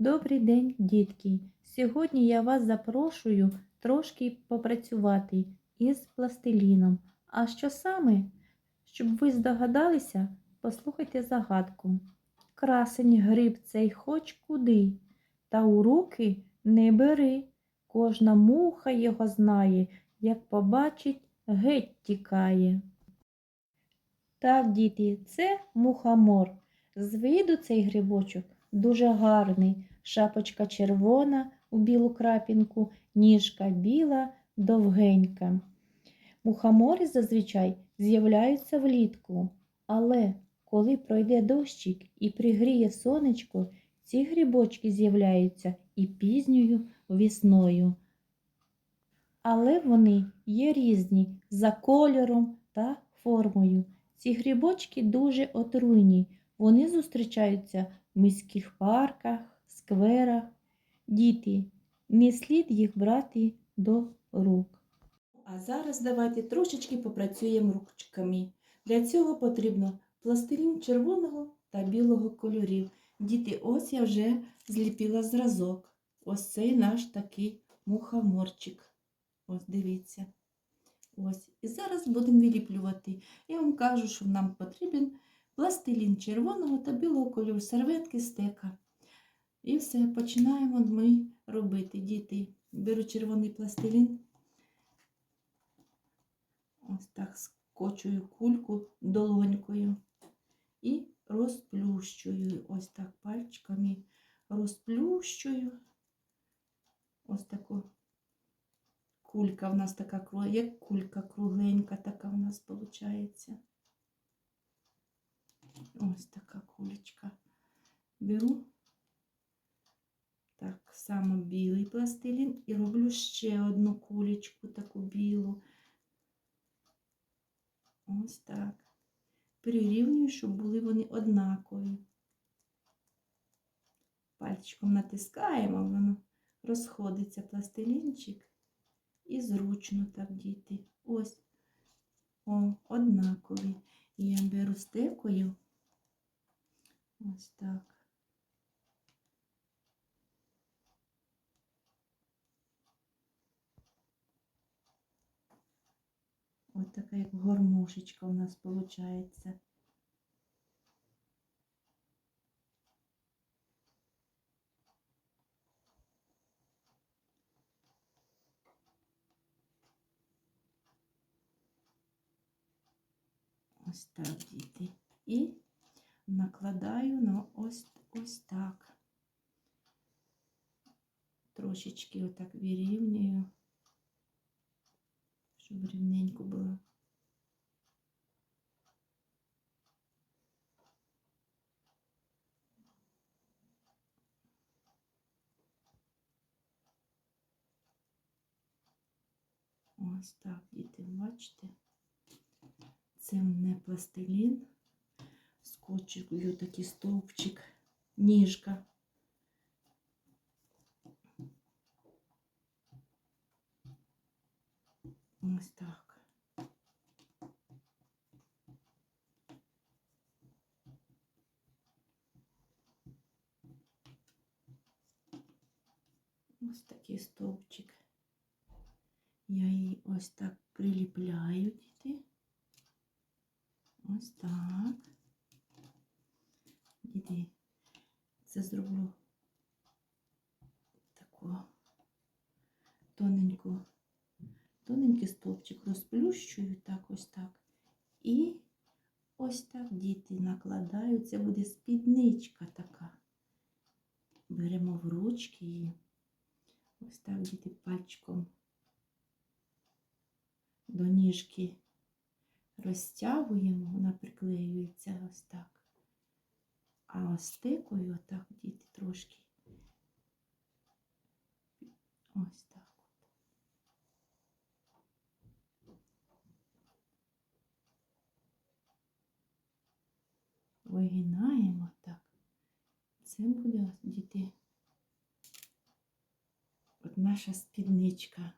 Добрий день, дітки! Сьогодні я вас запрошую трошки попрацювати із пластиліном. А що саме? Щоб ви здогадалися, послухайте загадку. Красень гриб цей хоч куди, та у руки не бери. Кожна муха його знає, як побачить, геть тікає. Так, діти, це мухомор. З виду цей грибочок дуже гарний. Шапочка червона у білу крапінку, ніжка біла, довгенька. Мухомори зазвичай з'являються влітку, але коли пройде дощик і пригріє сонечко, ці грибочки з'являються і пізньою весною. Але вони є різні за кольором та формою. Ці грибочки дуже отруйні. Вони зустрічаються в міських парках, скверах. Діти, не слід їх брати до рук. А зараз давайте трошечки попрацюємо ручками. Для цього потрібно пластилін червоного та білого кольорів. Діти, ось я вже зліпила зразок. Ось цей наш такий мухоморчик. Ось дивіться. Ось. І зараз будемо виліплювати. Я вам кажу, що нам потрібен пластилін червоного та білого кольору, серветки, стека. І все, починаємо ми робити. Діти, беру червоний пластилін. Ось так скочую кульку долонькою і розплющую. Ось так пальчиками розплющую. Ось таку кулька в нас така як кулька кругленька, така в нас виходить. Ось така кулечка. Беру так само білий пластилін і роблю ще одну кулечку, таку білу. Ось так. Прирівнюю, щоб були вони однакові. Пальчиком натискаємо, воно розходиться пластилінчик. І зручно так діти. Ось, о, однакові. І я беру стекою. Ось так. Ось така як гормошечка у нас виходить. Ось так, діти. І накладаю на ось ось так. Трошечки отак вирівнюю, щоб рівненько було. Ось так, діти, бачите? Це не пластилін, скотчую такий стовпчик, ніжка. Ось так. Ось такий стовпчик. Я її ось так приліпляю, діти. Ось так. Діти, це зроблю таку тоненьку, тоненький стовпчик розплющую так, ось так. І ось так діти накладаю. Це буде спідничка така. Беремо в ручки її. Ось так діти пальчиком до ніжки розтягуємо, вона приклеюється ось так. А остикою отак діти трошки. Ось так. Вигинаємо так. Це буде діти. От наша спідничка.